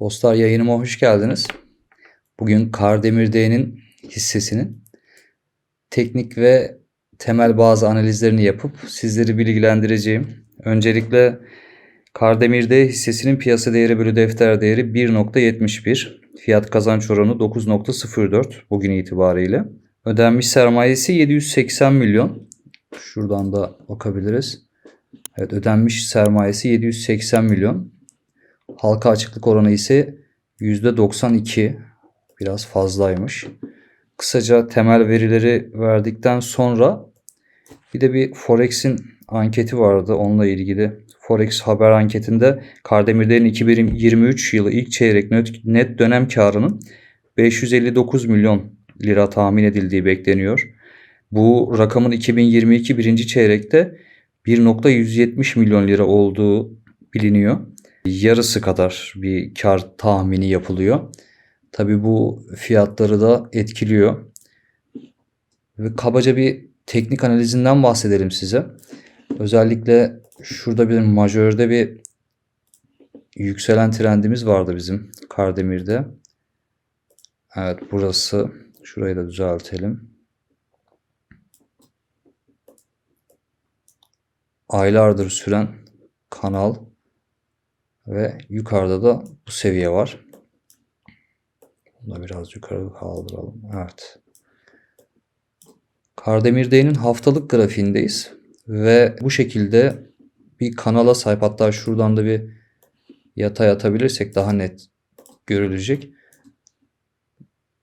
Dostlar yayınıma hoş geldiniz. Bugün Kardemir D'nin hissesinin teknik ve temel bazı analizlerini yapıp sizleri bilgilendireceğim. Öncelikle Kardemir D hissesinin piyasa değeri bölü defter değeri 1.71. Fiyat kazanç oranı 9.04 bugün itibariyle. Ödenmiş sermayesi 780 milyon. Şuradan da bakabiliriz. Evet ödenmiş sermayesi 780 milyon. Halka açıklık oranı ise %92. Biraz fazlaymış. Kısaca temel verileri verdikten sonra bir de bir Forex'in anketi vardı onunla ilgili. Forex haber anketinde Kardemir'lerin 2023 yılı ilk çeyrek net, dönem karının 559 milyon lira tahmin edildiği bekleniyor. Bu rakamın 2022 birinci çeyrekte 1.170 milyon lira olduğu biliniyor. Yarısı kadar bir kar tahmini yapılıyor. Tabii bu fiyatları da etkiliyor. Ve kabaca bir teknik analizinden bahsedelim size. Özellikle şurada bir majörde bir yükselen trendimiz vardı bizim Kardemir'de. Evet burası. Şurayı da düzeltelim. Aylardır süren kanal ve yukarıda da bu seviye var. Bunu da biraz yukarı kaldıralım. Evet. Kardemir D'nin haftalık grafiğindeyiz. Ve bu şekilde bir kanala sahip. Hatta şuradan da bir yatay atabilirsek daha net görülecek.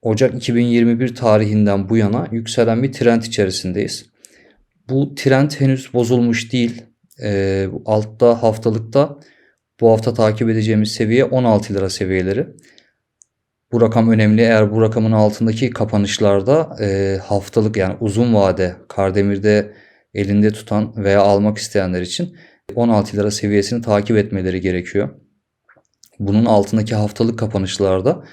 Ocak 2021 tarihinden bu yana yükselen bir trend içerisindeyiz. Bu trend henüz bozulmuş değil. Ee, altta haftalıkta bu hafta takip edeceğimiz seviye 16 lira seviyeleri. Bu rakam önemli. Eğer bu rakamın altındaki kapanışlarda e, haftalık yani uzun vade Kardemir'de elinde tutan veya almak isteyenler için 16 lira seviyesini takip etmeleri gerekiyor. Bunun altındaki haftalık kapanışlarda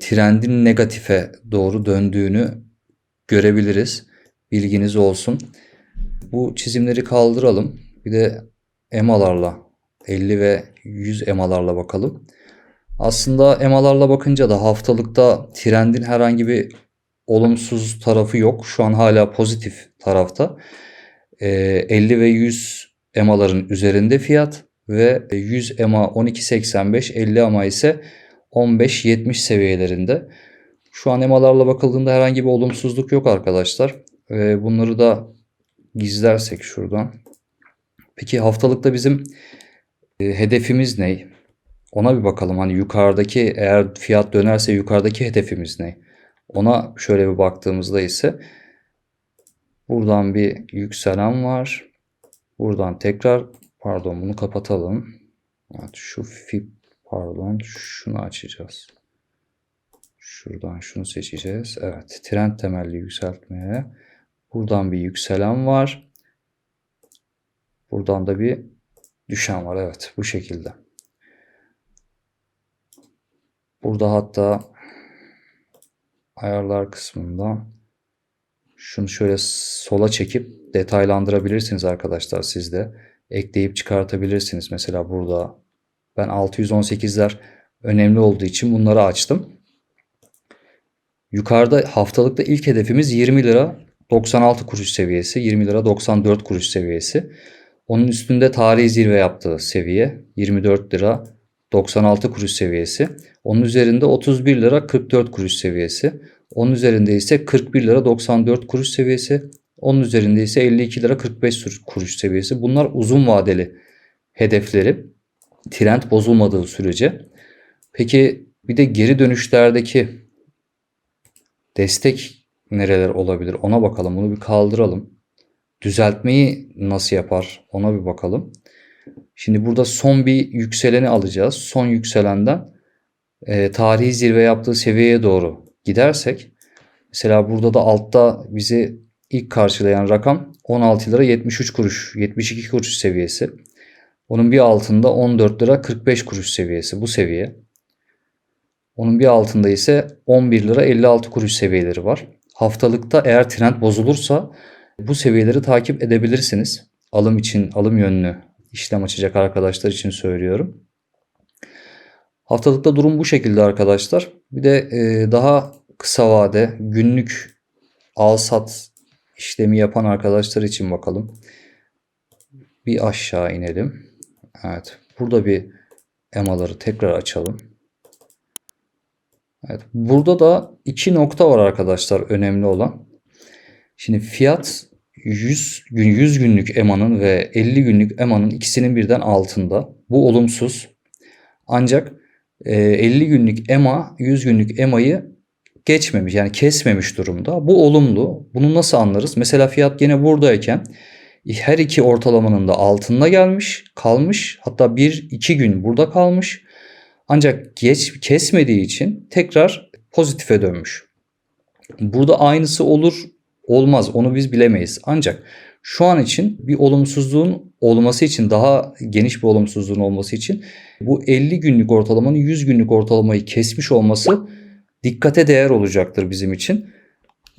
trendin negatife doğru döndüğünü görebiliriz. Bilginiz olsun. Bu çizimleri kaldıralım. Bir de EMA'larla 50 ve 100 EMA'larla bakalım. Aslında EMA'larla bakınca da haftalıkta trendin herhangi bir olumsuz tarafı yok. Şu an hala pozitif tarafta. 50 ve 100 EMA'ların üzerinde fiyat ve 100 EMA 12.85, 50 EMA ise 15.70 seviyelerinde. Şu an EMA'larla bakıldığında herhangi bir olumsuzluk yok arkadaşlar. Bunları da gizlersek şuradan. Peki haftalıkta bizim hedefimiz ne? Ona bir bakalım. Hani yukarıdaki eğer fiyat dönerse yukarıdaki hedefimiz ne? Ona şöyle bir baktığımızda ise buradan bir yükselen var. Buradan tekrar pardon bunu kapatalım. Evet, şu fib pardon şunu açacağız. Şuradan şunu seçeceğiz. Evet trend temelli yükseltmeye. Buradan bir yükselen var. Buradan da bir düşen var. Evet bu şekilde. Burada hatta ayarlar kısmında şunu şöyle sola çekip detaylandırabilirsiniz arkadaşlar siz de. Ekleyip çıkartabilirsiniz. Mesela burada ben 618'ler önemli olduğu için bunları açtım. Yukarıda haftalıkta ilk hedefimiz 20 lira 96 kuruş seviyesi. 20 lira 94 kuruş seviyesi. Onun üstünde tarihi zirve yaptığı seviye 24 lira 96 kuruş seviyesi. Onun üzerinde 31 lira 44 kuruş seviyesi. Onun üzerinde ise 41 lira 94 kuruş seviyesi. Onun üzerinde ise 52 lira 45 kuruş seviyesi. Bunlar uzun vadeli hedefleri. Trend bozulmadığı sürece. Peki bir de geri dönüşlerdeki destek nereler olabilir ona bakalım. Bunu bir kaldıralım. Düzeltmeyi nasıl yapar ona bir bakalım. Şimdi burada son bir yükseleni alacağız. Son yükselenden e, tarihi zirve yaptığı seviyeye doğru gidersek mesela burada da altta bizi ilk karşılayan rakam 16 lira 73 kuruş 72 kuruş seviyesi. Onun bir altında 14 lira 45 kuruş seviyesi bu seviye. Onun bir altında ise 11 lira 56 kuruş seviyeleri var. Haftalıkta eğer trend bozulursa bu seviyeleri takip edebilirsiniz. Alım için, alım yönlü işlem açacak arkadaşlar için söylüyorum. Haftalıkta durum bu şekilde arkadaşlar. Bir de e, daha kısa vade günlük al sat işlemi yapan arkadaşlar için bakalım. Bir aşağı inelim. Evet. Burada bir emaları tekrar açalım. Evet. Burada da iki nokta var arkadaşlar önemli olan. Şimdi fiyat 100 gün 100 günlük EMA'nın ve 50 günlük EMA'nın ikisinin birden altında. Bu olumsuz. Ancak e, 50 günlük EMA 100 günlük EMA'yı geçmemiş yani kesmemiş durumda. Bu olumlu. Bunu nasıl anlarız? Mesela fiyat gene buradayken her iki ortalamanın da altında gelmiş, kalmış. Hatta 1-2 gün burada kalmış. Ancak geç kesmediği için tekrar pozitife dönmüş. Burada aynısı olur, olmaz. Onu biz bilemeyiz. Ancak şu an için bir olumsuzluğun olması için daha geniş bir olumsuzluğun olması için bu 50 günlük ortalamanın 100 günlük ortalamayı kesmiş olması dikkate değer olacaktır bizim için.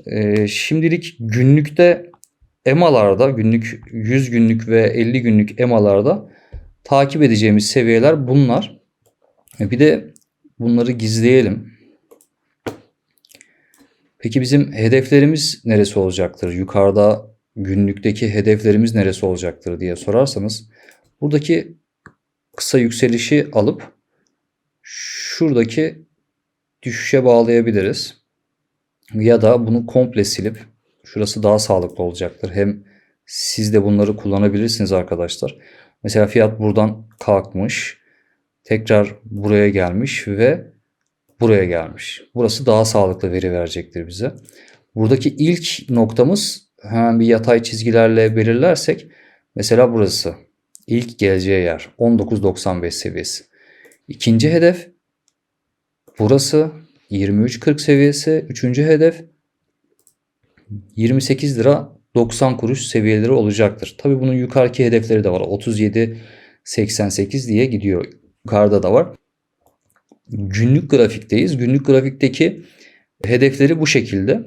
Ee, şimdilik günlükte EMA'larda günlük 100 günlük ve 50 günlük EMA'larda takip edeceğimiz seviyeler bunlar. Bir de bunları gizleyelim. Peki bizim hedeflerimiz neresi olacaktır? Yukarıda günlükteki hedeflerimiz neresi olacaktır diye sorarsanız buradaki kısa yükselişi alıp şuradaki düşüşe bağlayabiliriz. Ya da bunu komple silip şurası daha sağlıklı olacaktır. Hem siz de bunları kullanabilirsiniz arkadaşlar. Mesela fiyat buradan kalkmış. Tekrar buraya gelmiş ve buraya gelmiş. Burası daha sağlıklı veri verecektir bize. Buradaki ilk noktamız hemen bir yatay çizgilerle belirlersek mesela burası ilk geleceği yer 19.95 seviyesi. İkinci hedef burası 23.40 seviyesi. Üçüncü hedef 28 lira 90 kuruş seviyeleri olacaktır. Tabi bunun yukarıki hedefleri de var. 37.88 diye gidiyor. Yukarıda da var. Günlük grafikteyiz. Günlük grafikteki hedefleri bu şekilde.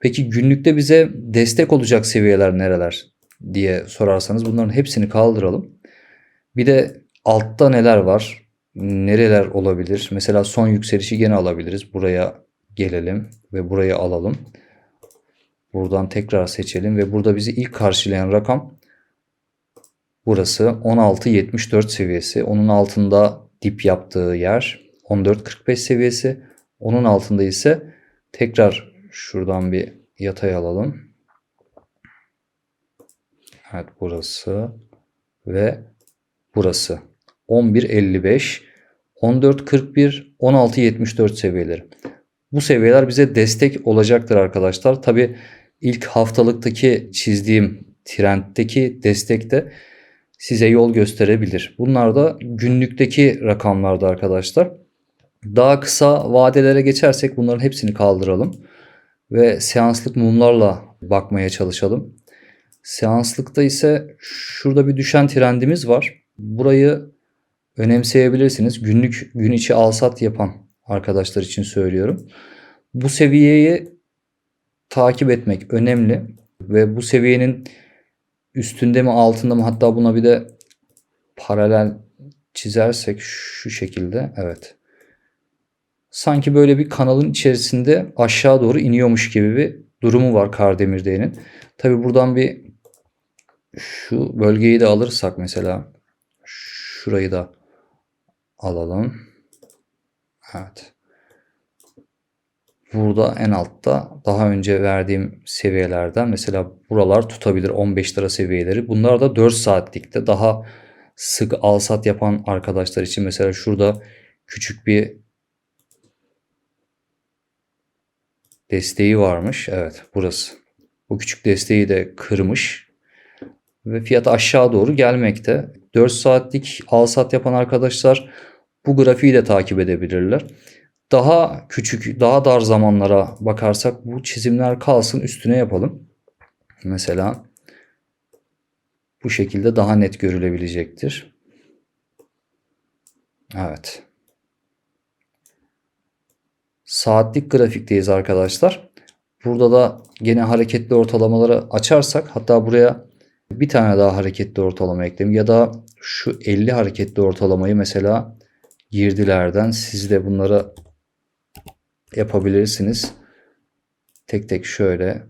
Peki günlükte bize destek olacak seviyeler nereler diye sorarsanız bunların hepsini kaldıralım. Bir de altta neler var? Nereler olabilir? Mesela son yükselişi gene alabiliriz. Buraya gelelim ve burayı alalım. Buradan tekrar seçelim ve burada bizi ilk karşılayan rakam burası 16.74 seviyesi. Onun altında dip yaptığı yer 14.45 seviyesi. Onun altında ise tekrar şuradan bir yatay alalım. Evet burası ve burası 11.55 14.41 16.74 seviyeleri. Bu seviyeler bize destek olacaktır arkadaşlar. Tabi ilk haftalıktaki çizdiğim trenddeki destekte size yol gösterebilir. Bunlar da günlükteki rakamlarda arkadaşlar. Daha kısa vadelere geçersek bunların hepsini kaldıralım ve seanslık mumlarla bakmaya çalışalım. Seanslıkta ise şurada bir düşen trendimiz var. Burayı önemseyebilirsiniz. Günlük gün içi alsat yapan arkadaşlar için söylüyorum. Bu seviyeyi takip etmek önemli ve bu seviyenin üstünde mi altında mı hatta buna bir de paralel çizersek şu şekilde evet. Sanki böyle bir kanalın içerisinde aşağı doğru iniyormuş gibi bir durumu var Kardemir'de'nin. Tabi buradan bir şu bölgeyi de alırsak mesela şurayı da alalım. Evet. Burada en altta daha önce verdiğim seviyelerden mesela buralar tutabilir 15 lira seviyeleri. Bunlar da 4 saatlikte daha sık al sat yapan arkadaşlar için mesela şurada küçük bir desteği varmış. Evet burası. Bu küçük desteği de kırmış ve fiyat aşağı doğru gelmekte. 4 saatlik al sat yapan arkadaşlar bu grafiği de takip edebilirler. Daha küçük, daha dar zamanlara bakarsak bu çizimler kalsın üstüne yapalım. Mesela bu şekilde daha net görülebilecektir. Evet. Saatlik grafikteyiz arkadaşlar. Burada da gene hareketli ortalamaları açarsak hatta buraya bir tane daha hareketli ortalama ekleyelim ya da şu 50 hareketli ortalamayı mesela girdilerden siz de bunları yapabilirsiniz. Tek tek şöyle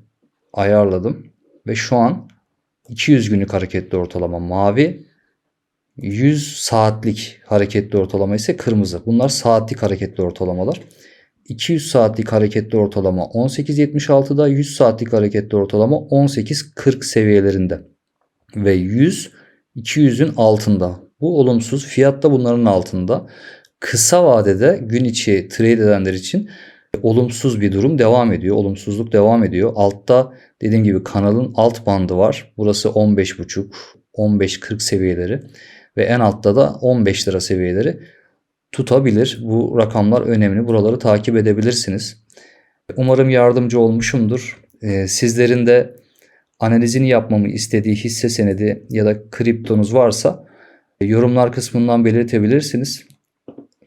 ayarladım ve şu an 200 günlük hareketli ortalama mavi, 100 saatlik hareketli ortalama ise kırmızı. Bunlar saatlik hareketli ortalamalar. 200 saatlik hareketli ortalama 18.76'da, 100 saatlik hareketli ortalama 18.40 seviyelerinde ve 100 200'ün altında. Bu olumsuz. Fiyat da bunların altında. Kısa vadede gün içi trade edenler için olumsuz bir durum devam ediyor. Olumsuzluk devam ediyor. Altta dediğim gibi kanalın alt bandı var. Burası 15.5, 15.40 seviyeleri ve en altta da 15 lira seviyeleri tutabilir. Bu rakamlar önemli. Buraları takip edebilirsiniz. Umarım yardımcı olmuşumdur. Ee, sizlerin de analizini yapmamı istediği hisse senedi ya da kriptonuz varsa yorumlar kısmından belirtebilirsiniz.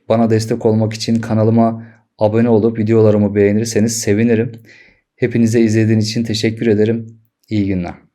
Bana destek olmak için kanalıma abone olup videolarımı beğenirseniz sevinirim. Hepinize izlediğiniz için teşekkür ederim. İyi günler.